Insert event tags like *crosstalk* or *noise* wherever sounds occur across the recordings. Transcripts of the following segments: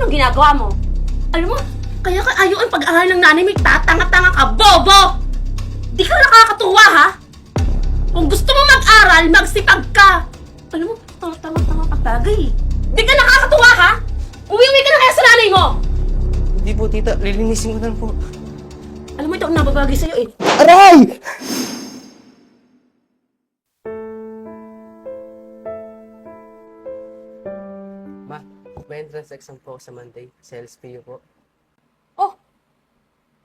anong ginagawa mo? Alam mo, kaya ka ayaw ang pag-aaral ng nanay mo, tatanga-tanga ka, bobo! Di ka nakakatuwa, ha? Kung gusto mo mag-aral, magsipag ka! Alam mo, tanga-tanga ka tagay. Di ka nakakatuwa, ha? Uwi-uwi ka na kaya sa nanay mo! Hindi po, tita. Lilinisin ko na po. Alam mo, ito ang nababagay sa'yo, eh. Aray! May entrance exam po ako sa Monday. Sa LSPU po. Oh,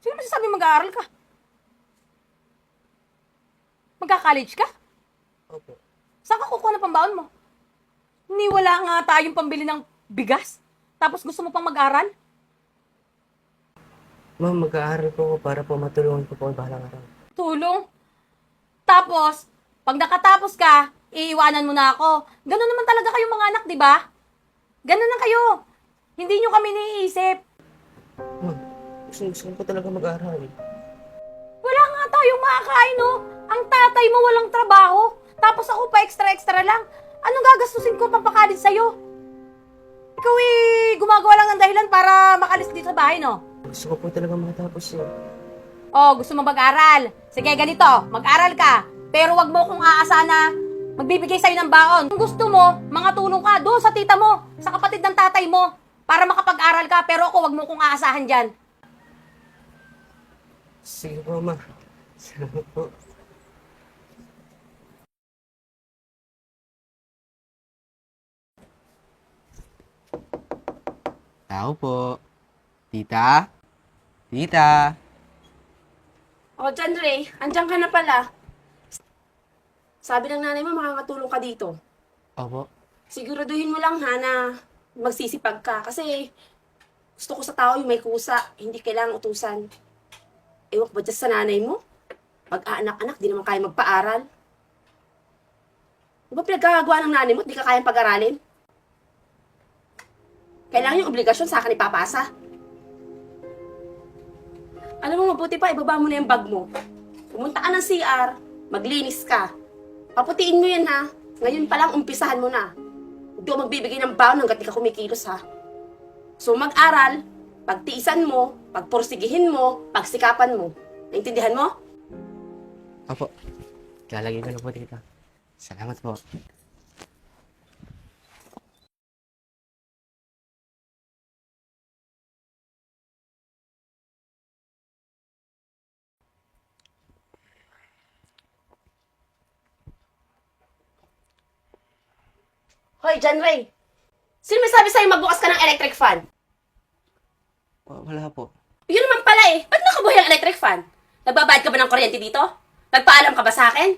sino masasabi mag-aaral ka? Magka-college ka? Opo. Saan ka kukuha ng pambaon mo? Ni wala nga tayong pambili ng bigas? Tapos gusto mo pang mag-aral? Ma'am, mag-aaral po ako para po matulungan ko po ang bahalang araw. Tulong. Tapos, pag nakatapos ka, iiwanan mo na ako. Ganun naman talaga kayong mga anak, di ba? Ganun lang kayo. Hindi nyo kami naiisip. Ma'am, gusto, gusto ko talaga mag-aaral. Wala nga tayong makakain, no? Ang tatay mo walang trabaho. Tapos ako pa extra-extra lang. Anong gagastusin ko pampakalit sa'yo? Ikaw eh, gumagawa lang ng dahilan para makalis dito sa bahay, no? Gusto ko po talaga matapos eh. Oh, gusto mo mag-aral? Sige, ganito, mag-aral ka. Pero wag mo kong aasahan na magbibigay sa'yo ng baon. Kung gusto mo, mga tulong ka doon sa tita mo, sa kapatid ng tatay mo, para makapag-aral ka. Pero ako, wag mo kong aasahan dyan. Sige po, ma. Salamat po. Tao po. Tita? Tita? Oh, John Ray, andyan ka na pala. Sabi ng nanay mo, makakatulong ka dito. Opo. Siguraduhin mo lang ha na magsisipag ka. Kasi gusto ko sa tao yung may kusa, hindi kailangang utusan. Ewan ko ba dyan sa nanay mo? Pag-aanak-anak, di naman kaya magpaaral. Di ba pinagkakagawa ng nanay mo at di ka kayang pag-aralin? Kailangan yung obligasyon sa akin ipapasa. Alam mo, mabuti pa, ibaba mo na yung bag mo. Pumunta ka ng CR, maglinis ka. Paputiin mo yan ha. Ngayon pa lang, umpisahan mo na. Hindi ako magbibigay ng baon hanggat di ka kumikilos ha. So mag-aral, pagtiisan mo, pagporsigihin mo, pagsikapan mo. Naintindihan mo? Opo. Lalagay ko na po, tita. Salamat po. Hoy, John Ray. Sino may sabi sa'yo magbukas ka ng electric fan? Wa- Wala po. Yun naman pala eh. Ba't nakabuhay ang electric fan? Nagbabayad ka ba ng kuryente dito? Nagpaalam ka ba sa akin?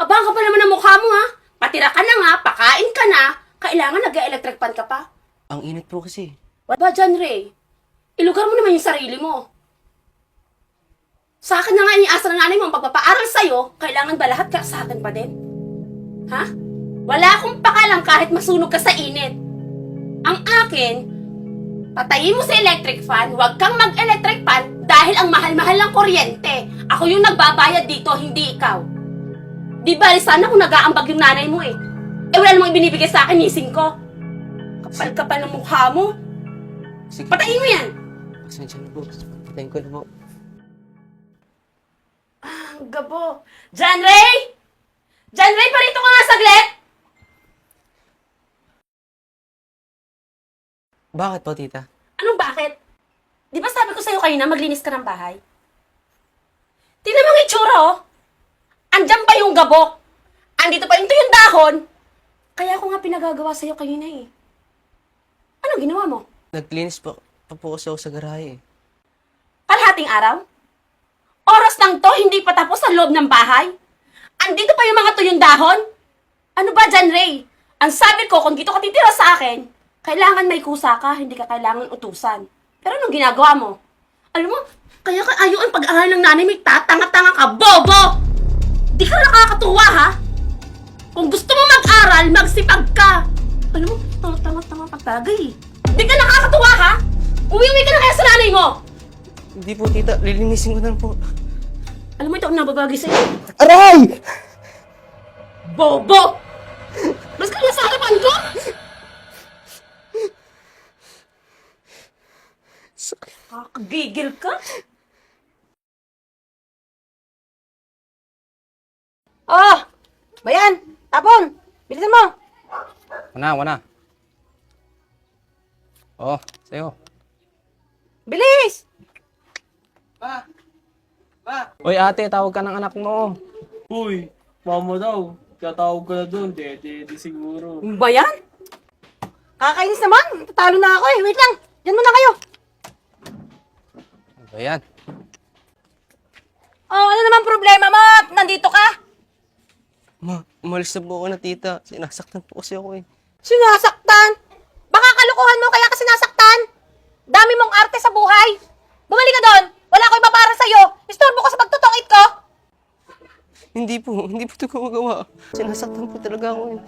Abang ka pa naman ang mukha mo ha. Patira ka na nga, pakain ka na. Kailangan nag-electric fan ka pa. Ang init po kasi. What ba, John Ray? Ilugar mo naman yung sarili mo. Sa akin na nga iniasa ng nanay mo ang pagpapaaral sa'yo, kailangan ba lahat ka sa akin pa din? Ha? Wala akong pakalam kahit masunog ka sa init. Ang akin, patayin mo sa electric fan, huwag kang mag-electric fan dahil ang mahal-mahal ng kuryente. Ako yung nagbabayad dito, hindi ikaw. Di ba, sana kung nag-aambag yung nanay mo eh. Eh wala namang ibinibigay sa akin, nising ko. Kapal-kapal ng mukha mo. Sige. Patayin mo yan! Pasensya na po. Patayin ko na po. Ang gabo. John Ray! John Ray, parito ka nga saglit! Bakit po, tita? Anong bakit? Di ba sabi ko sa'yo kanina maglinis ka ng bahay? Tingnan mo ang itsura, oh. Andyan pa yung gabo. Andito pa yung tuyong dahon. Kaya ako nga pinagagawa sa'yo kanina eh. Anong ginawa mo? Naglinis po. Pa po kasi ako sa garahe eh. Kalahating araw? Oras lang to, hindi pa tapos sa loob ng bahay? Andito pa yung mga tuyong dahon? Ano ba, John Ray? Ang sabi ko, kung dito ka titira sa akin, kailangan may kusa ka, hindi ka kailangan utusan. Pero anong ginagawa mo? Alam mo, kaya ka ayaw ang pag-aaral ng nanay mo, tatanga-tanga ka, bobo! Di ka nakakatuwa, ha? Kung gusto mo mag-aral, magsipag ka. Alam mo, tanga-tanga-tanga ka tagay. Di ka nakakatuwa, ha? Uwi-uwi ka na kaya sa nanay mo! Hindi po, tita. Lilinisin ko na lang po. Alam mo, ito ang nababagay sa'yo. Aray! Bobo! Mas ka na sa harapan ko? Kakagigil ka? Oh! Bayan! Tapon! Bilisan mo! Wana, wana. Oh, sa'yo. Bilis! Uy, ate, tawag ka ng anak mo. Uy, mama daw. Tatawag ka na doon. Dede, di siguro. Bayan? Kakainis naman! Tatalo na ako eh! Wait lang! Diyan muna kayo! Ano ba yan? Oh, ano naman problema mo? Nandito ka? Ma, umalis na po ako na tita. Sinasaktan po kasi ako eh. Sinasaktan? Baka kalukuhan mo kaya ka sinasaktan? Dami mong arte sa buhay! Bumalik ka doon! Wala ko iba para sa'yo! Istorbo ka sa pagtutungit ko! Hindi po, hindi po ito gumagawa. Sinasaktan po talaga ako eh.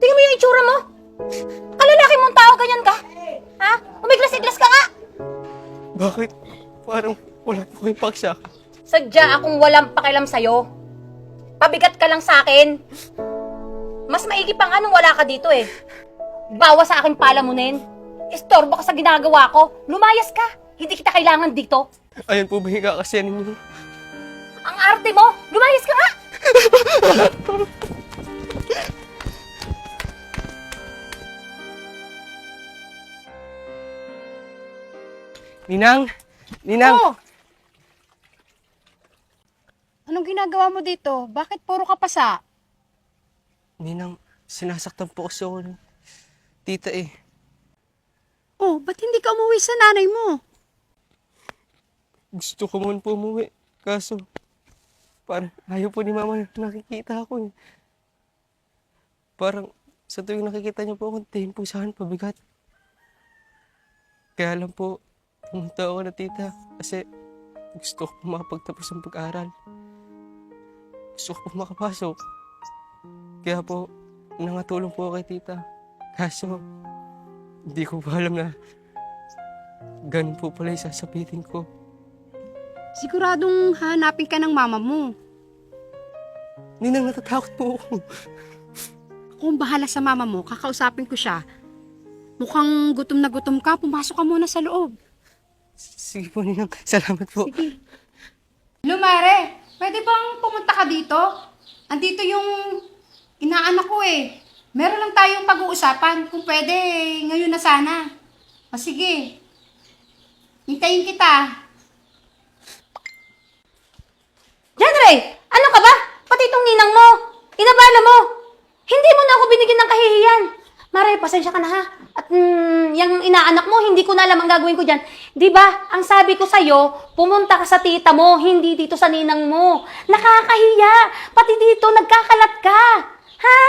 Tingnan mo yung itsura mo! Kalalaki mong tao, ganyan ka! Ha? Umiglas-iglas ka! Bakit? Parang wala po kayong paksa. Sadya akong walang pakialam sa'yo. Pabigat ka lang sa akin. Mas maigi pang anong wala ka dito eh. Bawa sa akin palamunin. Istorbo ka sa ginagawa ko. Lumayas ka. Hindi kita kailangan dito. Ayan po ba yung kakasyan ninyo? Ang arte mo. Lumayas ka nga. *laughs* Ninang! Ninang! Oh! Anong ginagawa mo dito? Bakit puro ka pasa? Ninang, sinasaktan po kasi ako ng tita eh. Oh, ba't hindi ka umuwi sa nanay mo? Gusto ko man po umuwi. Kaso, parang ayaw po ni mama na nakikita ako eh. Parang sa tuwing nakikita niyo po akong tingin po saan pabigat. Kaya lang po, pumunta ako na tita kasi gusto ko po makapagtapos ng pag-aral. Gusto ko makapasok. Kaya po, nangatulong po kay tita. Kaso, hindi ko pa alam na ganun po pala yung sasabitin ko. Siguradong hanapin ka ng mama mo. Ninang natatakot po ako. Kung bahala sa mama mo, kakausapin ko siya. Mukhang gutom na gutom ka, pumasok ka muna sa loob. Sige po, Ninang. Salamat po. Sige. Lumare, pwede bang pumunta ka dito? Andito yung inaanak ko eh. Meron lang tayong pag-uusapan. Kung pwede, ngayon na sana. O sige. Hintayin kita. Genre, ano ka ba? Pati itong ninang mo. Inabala mo. Hindi mo na ako binigyan ng kahihiyan. Mare, pasensya ka na ha. At mm, yung inaanak mo, hindi ko na alam ang gagawin ko dyan. Di ba, ang sabi ko sa'yo, pumunta ka sa tita mo, hindi dito sa ninang mo. Nakakahiya. Pati dito, nagkakalat ka. Ha?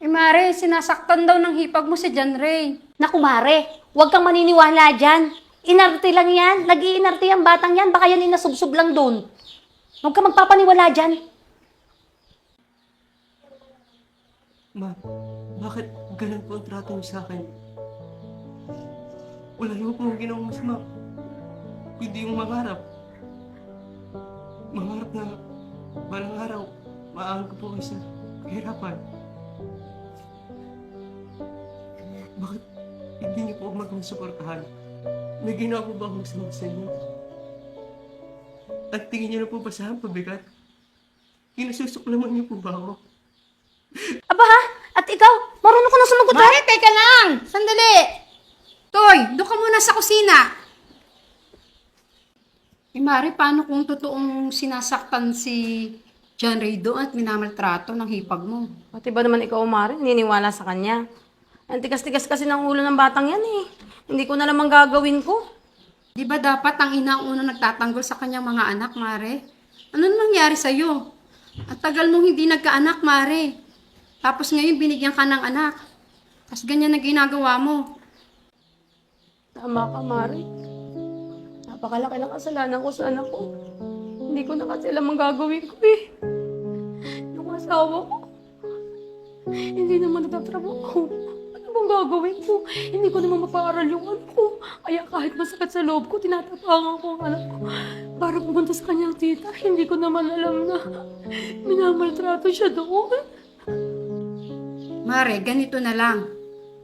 Eh Mare, sinasaktan daw ng hipag mo si John Ray. Naku, Mare, huwag kang maniniwala dyan. Inarte lang yan. Nag-iinarte yung batang yan. Baka yan inasubsob lang doon. Huwag ka magpapaniwala dyan. Ma, bakit ganun po ang trato niyo sa akin? Wala naman po akong ginawang masama. Kundi yung mangarap. Mangarap na balang araw, maahal ko po kayo sa kahirapan. Bakit hindi niyo po ako magawang suportahan? May ginawa po ba akong masama sa inyo? At tingin niyo na po ba sa akin pabigat? Kinasusuklaman niyo po ba ako? Aba ha? At ikaw, marunong ko na sumagot ha? Mare, teka lang! Sandali! Toy, doon ka muna sa kusina. Eh, Mare, paano kung totoong sinasaktan si John Ray doon at minamaltrato ng hipag mo? Pati ba naman ikaw, Mare, niniwala sa kanya? Ang tigas-tigas kasi ng ulo ng batang yan eh. Hindi ko na lamang gagawin ko. Di ba dapat ang ina ang unang nagtatanggol sa kanyang mga anak, Mare? Ano nangyari sa'yo? At tagal mong hindi nagkaanak, Mare. Tapos ngayon binigyan ka ng anak. Tapos ganyan na ginagawa mo. Tama ka, Mari. Napakalaki ng kasalanan ko sa anak ko. Hindi ko na kasi alam ang gagawin ko eh. Yung asawa ko, hindi naman nagtatrabaho. Ano bang gagawin ko? Hindi ko naman mapaaral yung anak ko. Kaya kahit masakit sa loob ko, tinatapangan ko ang anak ko. Para pumunta sa kanyang tita, hindi ko naman alam na minamaltrato siya doon. Mare, ganito na lang.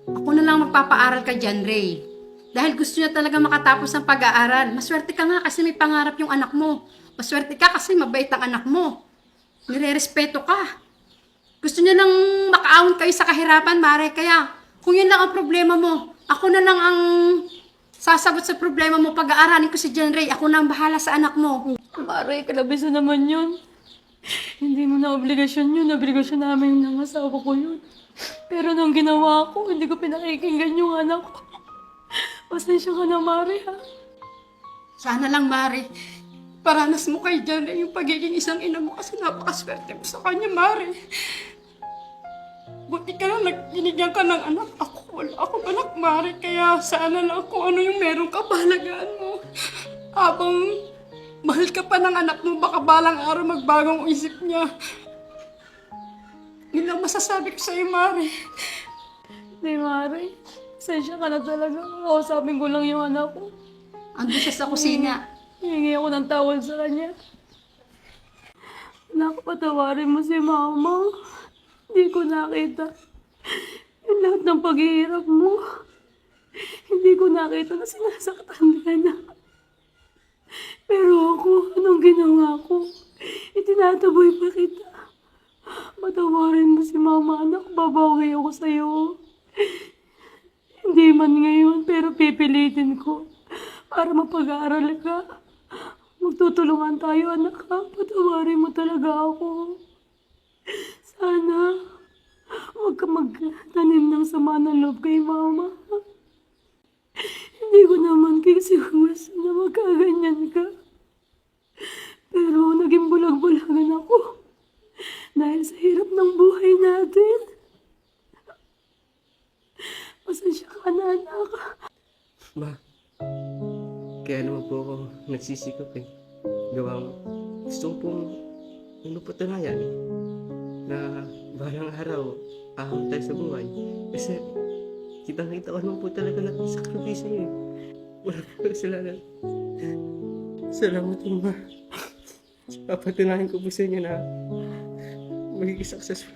Ako na lang magpapaaral ka dyan, Ray. Dahil gusto niya talaga makatapos ng pag-aaral. Maswerte ka nga kasi may pangarap yung anak mo. Maswerte ka kasi mabait ang anak mo. Nire-respeto ka. Gusto niya nang makaahon kayo sa kahirapan, Mare. Kaya, kung yun lang ang problema mo, ako na lang ang sasagot sa problema mo. Pag-aaralin ko si John Ray. Ako na ang bahala sa anak mo. Mare, kalabisan naman yun. *laughs* Hindi mo na obligasyon yun. Obligasyon namin ng asawa ko yun. Pero nung ginawa ko, hindi ko pinakikinggan yung anak ko. *laughs* Pasensya ka na, Mare, ha? Sana lang, Mare. Paranas mo kay Ray yung pagiging isang ina mo kasi napakaswerte mo sa kanya, Mare. Buti ka lang nagbinigyan ka ng anak. Ako, wala akong anak, Mare. Kaya sana lang kung ano yung meron ka, pahalagaan mo. Habang mahal ka pa ng anak mo, baka balang araw magbagong isip niya. Yun lang masasabi ko sa'yo, Mare. Hindi, Mare. Pasensya ka na talaga. Kausapin ko lang yung anak ko. Ando siya sa kusina. Hihingi ako ng tawad sa kanya. Anak, patawarin mo si Mama. Hindi ko nakita. Yung lahat ng paghihirap mo. Hindi ko nakita na sinasaktan ka na. Pero ako, anong ginawa ko? Itinataboy pa kita. Patawarin mo si Mama, anak. Babawi ako sa'yo. Hindi man ngayon, pero pipilitin ko para mapag-aaral ka. Magtutulungan tayo, anak ha. Patawarin mo talaga ako. Sana, huwag ka magtanim ng sama ng loob kay mama. Ko naman kasi gusto na magkaganyan ka. Pero naging bulag-bulagan ako. Dahil sa hirap ng buhay natin. Pasensya ka na, anak. Ma, kaya naman po ako nagsisikap eh. Gawang gusto ko pong ano patunayan eh, na balang araw ahon tayo sa buhay. Kasi kitang-kita ko naman po talaga na sakripisyo niyo eh. Wala po kasalanan. Salamat po ma. Papatunayan ko po sa inyo na magiging successful.